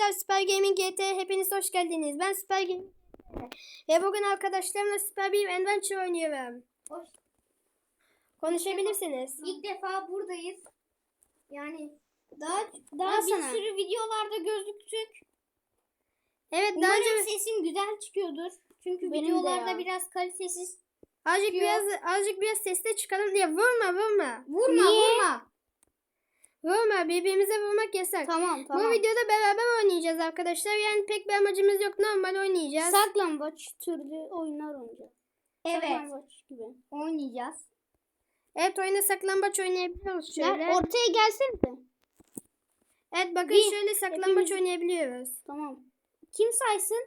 arkadaşlar Süper Gaming GT hepiniz hoş geldiniz. Ben Süper Gaming ve bugün arkadaşlarımla Süper bir Adventure oynuyorum. Hoş. Konuşabilirsiniz. İlk defa buradayız. Yani daha daha Al bir sana. sürü videolarda gözüktük. Evet daha Umarım önce sesim güzel çıkıyordur. Çünkü Benim de videolarda biraz kalitesiz. azıcık çıkıyor. biraz azıcık biraz sesle çıkalım diye vurma vurma. Vurma Niye? vurma. Vurma birbirimize vurmak yasak. Tamam Bu videoda beraber oynayacağız arkadaşlar. Yani pek bir amacımız yok. Normal oynayacağız. Saklambaç türlü oyunlar oynayacağız. Evet. Saklambaç gibi. Oynayacağız. Evet oyuna saklambaç oynayabiliyoruz şöyle. Gel, ortaya gelsenize. evet bakın Bir, şöyle saklambaç hepimiz- oynayabiliyoruz. Tamam. Kim saysın?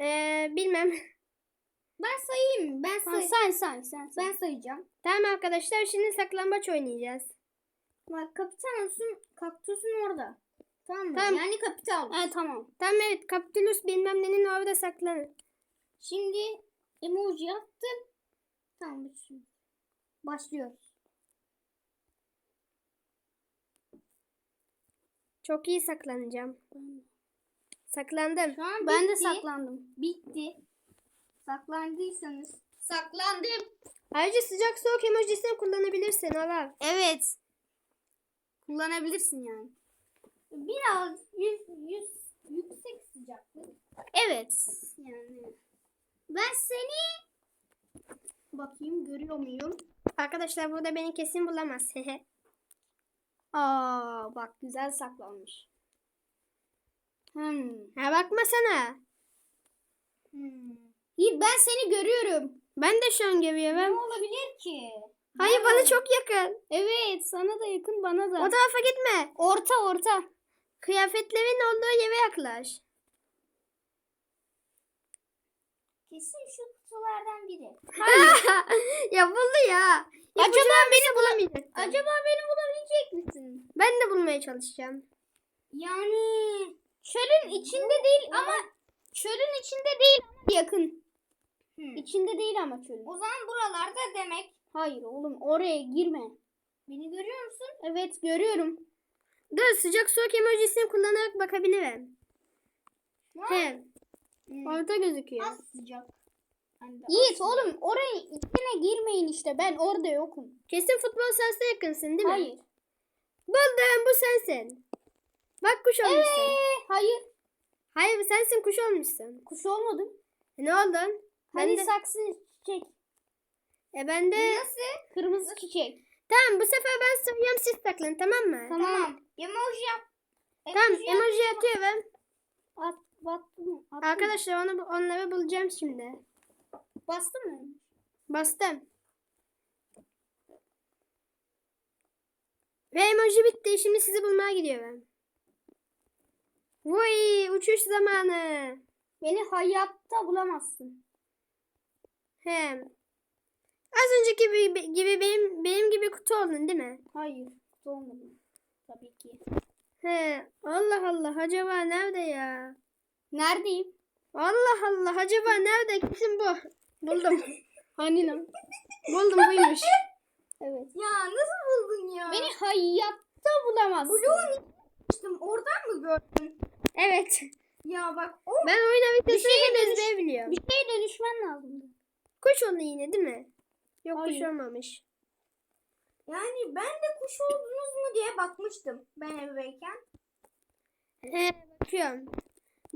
Ee, bilmem. Ben sayayım. Ben Tamam, say. say say sen. Ben sayacağım. Tamam arkadaşlar şimdi saklambaç oynayacağız. Bak kapitan olsun. Kaktüsün orada. Tamam mı? Tamam. Yani kapital. Evet tamam. Tamam evet Kapitulus bilmem nenin orada saklanır. Şimdi emoji attım. Tamam şimdi. Başlıyoruz. Çok iyi saklanacağım. Saklandım. Şu an Ben de bitti. saklandım. Bitti. Saklandıysanız. Saklandım. Ayrıca sıcak soğuk emojisini kullanabilirsin Alar. Evet. Kullanabilirsin yani. Biraz yüz, yüz, yüksek sıcaklık. Evet. Yani. Ben seni bakayım görüyor muyum? Arkadaşlar burada beni kesin bulamaz. Aa bak güzel saklanmış. Hmm. ha bakmasana. Hmm. İyi ben seni görüyorum. Ben de şu an Ne görüyorum. olabilir ki? Hayır bana çok yakın. Evet sana da yakın bana da. O tarafa gitme. Orta orta. Kıyafetlerin olduğu yere yaklaş. Kesin şu kutulardan biri. ya buldu ya. Acaba beni bulamayacak. Acaba beni bulabilecek misin? Ben de bulmaya çalışacağım. Yani çölün içinde değil ama çölün içinde değil ama Yakın. Hmm. İçinde değil ama çölün. O zaman buralarda demek. Hayır oğlum oraya girme. Beni görüyor musun? Evet görüyorum. Dur sıcak soğuk emojisini kullanarak bakabilirim. He. Hmm. Orada gözüküyor. Az sıcak. Ben Yiğit oğlum oraya içine girmeyin işte ben orada yokum. Kesin futbol sahasına yakınsın değil mi? Hayır. Buldum bu sensin. Bak kuş olmuşsun. Ee, hayır. Hayır sensin kuş olmuşsun. Kuş olmadım. E, ne oldun? Ben Hani de. saksı çiçek. E ben de. Nasıl? Kırmızı çiçek. Tamam bu sefer ben sayıyorum siz saklan tamam mı? Tamam. Emoji yap. Tamam emoji atıyorum. At, battım. Attım. Arkadaşlar onu onları bulacağım şimdi. bastı mı? Bastım. Ve emoji bitti. Şimdi sizi bulmaya gidiyorum. Vay uçuş zamanı. Beni hayatta bulamazsın. Hem. Az önceki gibi, gibi benim benim gibi kutu oldun değil mi? Hayır. Olmadım. Tabii ki. He. Allah Allah acaba nerede ya? Neredeyim? Allah Allah acaba nerede? Kesin bu. Buldum. Hani lan? Buldum buymuş. Evet. Ya nasıl buldun ya? Beni hayatta bulamazsın. Bloğun içtim. Oradan mı gördün? Evet. Ya bak o Ben oyun haritasını şey hem dönüş-. Bir şeye dönüşmen lazım. Kuş oldu yine değil mi? Yok kuş Hayır. olmamış. yani ben de kuş oldunuz mu diye bakmıştım ben evdeyken. He bakıyorum.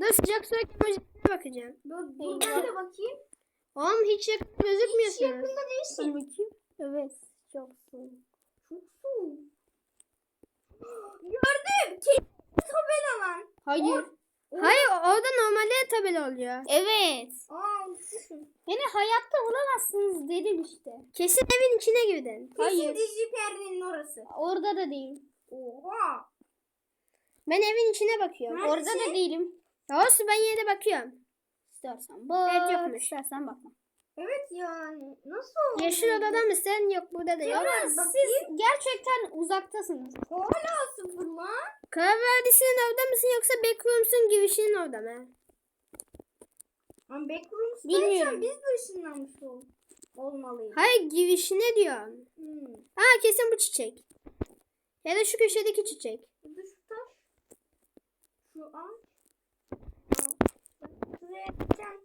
Dur sıcak soğuk emojisine bakacağım. Dur, dur ben de bakayım. Oğlum hiç yakın Hiç gözükmüyorsunuz. yakında değilsin. bakayım. Evet. Çok soğuk. Çok soğuk. Gördüm. Kesin tabela lan. Hayır. Hayır orada normalde tabela oluyor. Evet. Beni hayatta bulamazsınız dedim işte. Kesin evin içine girdin. Hayır. Kesin dizi perdenin orası. Orada da değil. Oha. Ben evin içine bakıyorum. Nerede? Orada da değilim. Olsun ben yine de bakıyorum. İstersen bak. Evet, yokmuş. İstersen bakma. Evet yani. Nasıl oldu? Yeşil odada mısın? Yok burada da yok. Ama Bakayım. siz gerçekten uzaktasınız. Hala sıfır lan. Kara Vadisi'nin orada mısın yoksa Backrooms'un girişinin orada mı? Ama Bilmiyorum. biz de ışınlanmış ol olmalıyız. Hayır girişine diyorum. Hmm. Ha kesin bu çiçek. Ya da şu köşedeki çiçek. Bir de şu taş. şu an. Şuraya geçen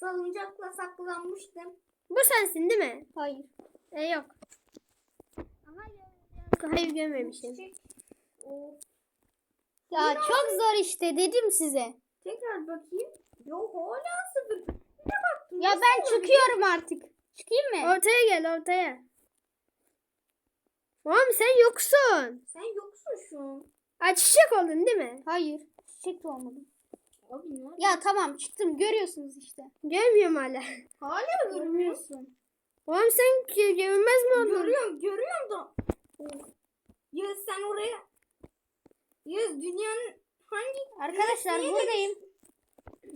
salıncakla saklanmıştım. Bu sensin değil mi? Hayır. E yok. Hayır görmemişim. Çiçek. Of. Ya çok zor işte dedim size. Tekrar bakayım. Yok hala sıfır. Ne baktın? Ya ben olabilir? çıkıyorum artık. Çıkayım mı? Ortaya gel ortaya. Oğlum sen yoksun. Sen yoksun şu an. Ay çiçek oldun değil mi? Hayır. Çiçek de olmadı. Abi ne? Ya tamam çıktım görüyorsunuz işte. Görmüyorum hala. Hala mı görmüyorsun? Oğlum sen gö- görünmez mi oldun? Görüyorum, görüyorum da. Yağız sen oraya. Yağız dünyanın hangi Arkadaşlar Neye buradayım.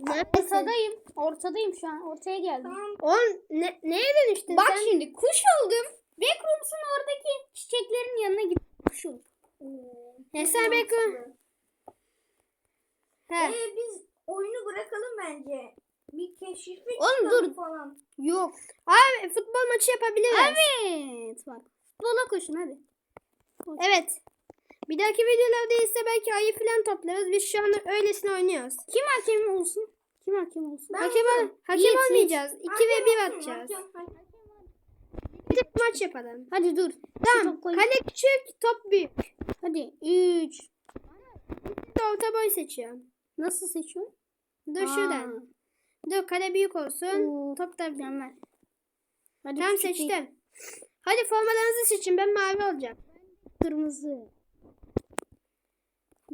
Ortadayım. Ortadayım şu an. Ortaya geldim. Tamam. Oğlum ne, neye dönüştün Bak sen? şimdi kuş oldum. Backrooms'un oradaki çiçeklerin yanına gidip kuş oldum. Ya çok sen. He. Ee, biz oyunu bırakalım bence. Bir keşif Oğlum dur. falan. Yok. Abi futbol maçı yapabiliriz. Evet. Bak. Futbola koşun hadi. Evet. Bir dahaki videolarda ise belki ayı falan toplarız. Biz şu anda öylesine oynuyoruz. Kim hakem olsun? Kim hakem olsun? Ben hakem varım. hakem Yiğit, olmayacağız. 2 ve Hakem 1 olsun, atacağız. Bir de maç yapalım. Hadi dur. Tamam. koy. Kale küçük, top büyük. Hadi 3. Bir de orta boy seçiyorum. Nasıl seçiyorsun? Dur şuradan. Dur kale büyük olsun. Oo, Top da. Mükemmel. Hadi Tamam küçük değil, seçtim. Hadi formalarınızı seçin. Ben mavi olacağım. Kırmızı.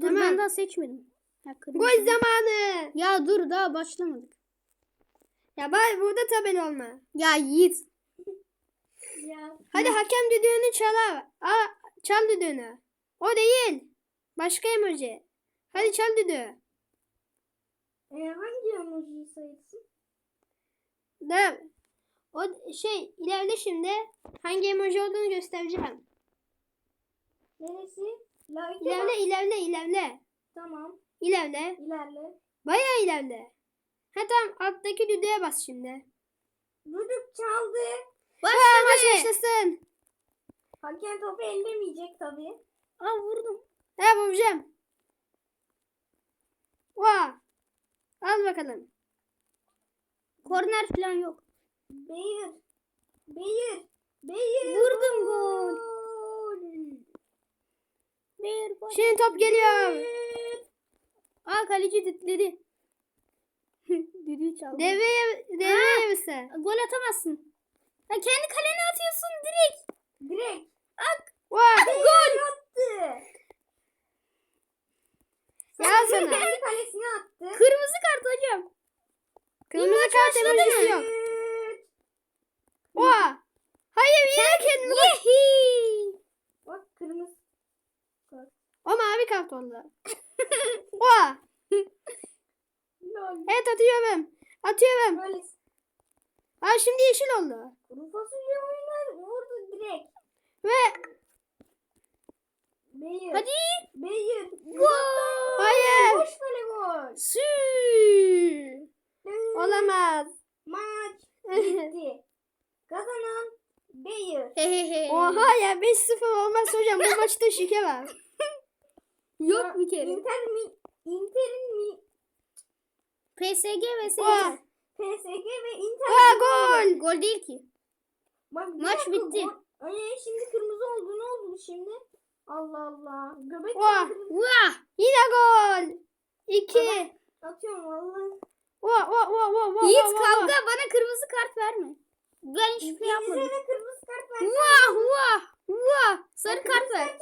Dur Tamam. ben daha seçmedim. Kırmızı. Gol zamanı. Ya dur daha başlamadık. Ya bari burada tabela olma. Ya Yiğit. Ya. Hadi hakem düdüğünü çal. Aa, çal düdüğünü. O değil. Başka emoji. Hadi çal düdüğü. Ee, hangi emojiyi sayılsın? Dur. O şey ileride şimdi hangi emoji olduğunu göstereceğim. Neresi? Like İlerle ilerle ilerle. Tamam. İlerle. İlerle. Bayağı ilerle. Ha tamam alttaki düdüğe bas şimdi. Düdük çaldı. Aa, maç başlasın. Hakem topu ellemeyecek tabii. Aa vurdum. Ha vuracağım. Vaa. Al bakalım. Korner falan yok. Beyir. Beyir. Beyir. Vurdum gol. Gol. Şimdi top geliyor. Beyir. Aa kaleci ditledi. Düdüğü çaldı. Devreye, devreye misin? Gol atamazsın. Ya kendi kalene atıyorsun direkt. Direkt. Vaa. Gol. Attı. Ya Sen sana. kendi kalesine attı. Kırmızı kart hocam. Kart emojisi yok. Vaa. Hayır yine kendimi. Yehi. Bak kırmızı. O mavi kart oldu. Vaa. Lol. Evet atıyorum. Atıyorum. Böyle Aa şimdi yeşil oldu. kuru fasulye oynar vurdu direkt. Ve Beyir. Hadi. Beyir. Gol. hayır. Boş böyle gol. Sü. Olamaz. Maç bitti. Kazanan. Hehehe. Oha ya 5-0 olmaz hocam. Bu maçta şike var. Yok bir kere. Inter mi? Inter'in mi? PSG ve Vaa. PSG. PSG ve Inter. Aa gol. Gol değil ki. Bak, bir Maç dakika, bitti. gol- Ay, şimdi kırmızı oldu. Ne oldu şimdi? Allah Allah. Göbek Vah. kırmızı. Vah. Yine gol. 2. Atıyorum valla. Vaa vaa vaa vaa vaa. Yiğit vaa. kavga bana kırmızı kart verme. Ben hiçbir şey yapmadım. De kırmızı kart versen Vah vah vah. Sarı kart ver.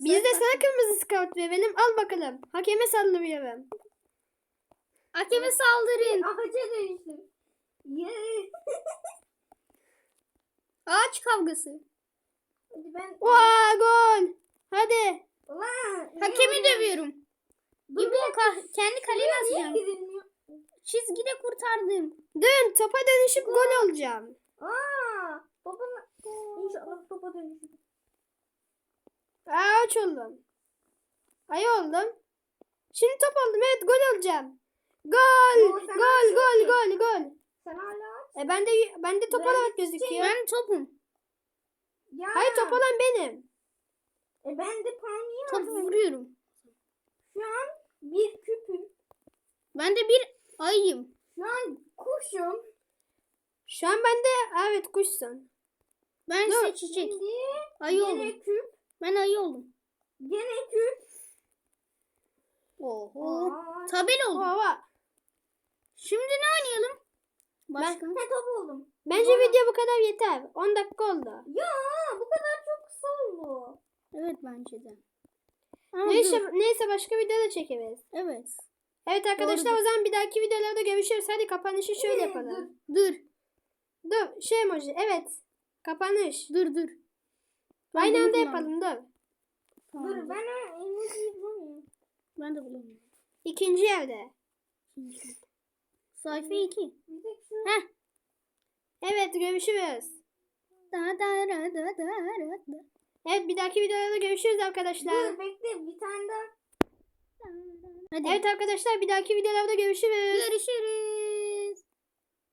Biz de sana kırmızı kart verelim. Al bakalım. Hakeme sallıyorum. Hakeme saldırın. Ağaca dönüştüm. Ağaç kavgası. Hadi ben. Vaa gol. Hadi. Ulan. Hakemi dövüyorum. İbo kendi kalene Niye atacağım. Çizgide kurtardım. Dön topa dönüşüp gol olacağım. Aa. Baba. İnşallah topa dönüşür. Aa aç oldum. Ay oldum. Şimdi top oldum. Evet gol olacağım. Gol. Sen Gol gol ki. gol gol. Sen hala. E bende top Ben olarak gözüküyor. Ben topum. Ya. Hayır top olan benim. E ben de palmiye Top vuruyorum. Şu an bir küp Ben de bir ayıyım. Şu an kuşum. Şu an ben de evet kuşsun. Ben Dur, ise çiçek. Şimdi Ayı oldum. küp. Ben ayı oldum. Gene küp. Oho. Tabel oldum. Ova. Şimdi ne oynayalım? Başka? Ne top oldum. Bence video bu kadar yeter. 10 dakika oldu. Ya bu kadar çok kısa oldu. Evet bence de. Ama Neyse, dur. neyse başka video da çekeriz. Evet. Evet arkadaşlar Doğru. o zaman bir dahaki videolarda görüşürüz. Hadi kapanışı şöyle yapalım. Dur. Dur şey emoji evet. Kapanış. Dur dur. Ben Aynı anda yapalım dur. Dur ben o emojiyi bulamıyorum. Ben de bulamıyorum. İkinci yerde. Sayfa 2. Bir tek şu. Heh. Evet görüşürüz. Da da da da ra da. Evet bir dahaki videolarda görüşürüz arkadaşlar. Dur bekle bir tane daha. Hadi. Evet arkadaşlar bir dahaki videolarda görüşürüz. Görüşürüz.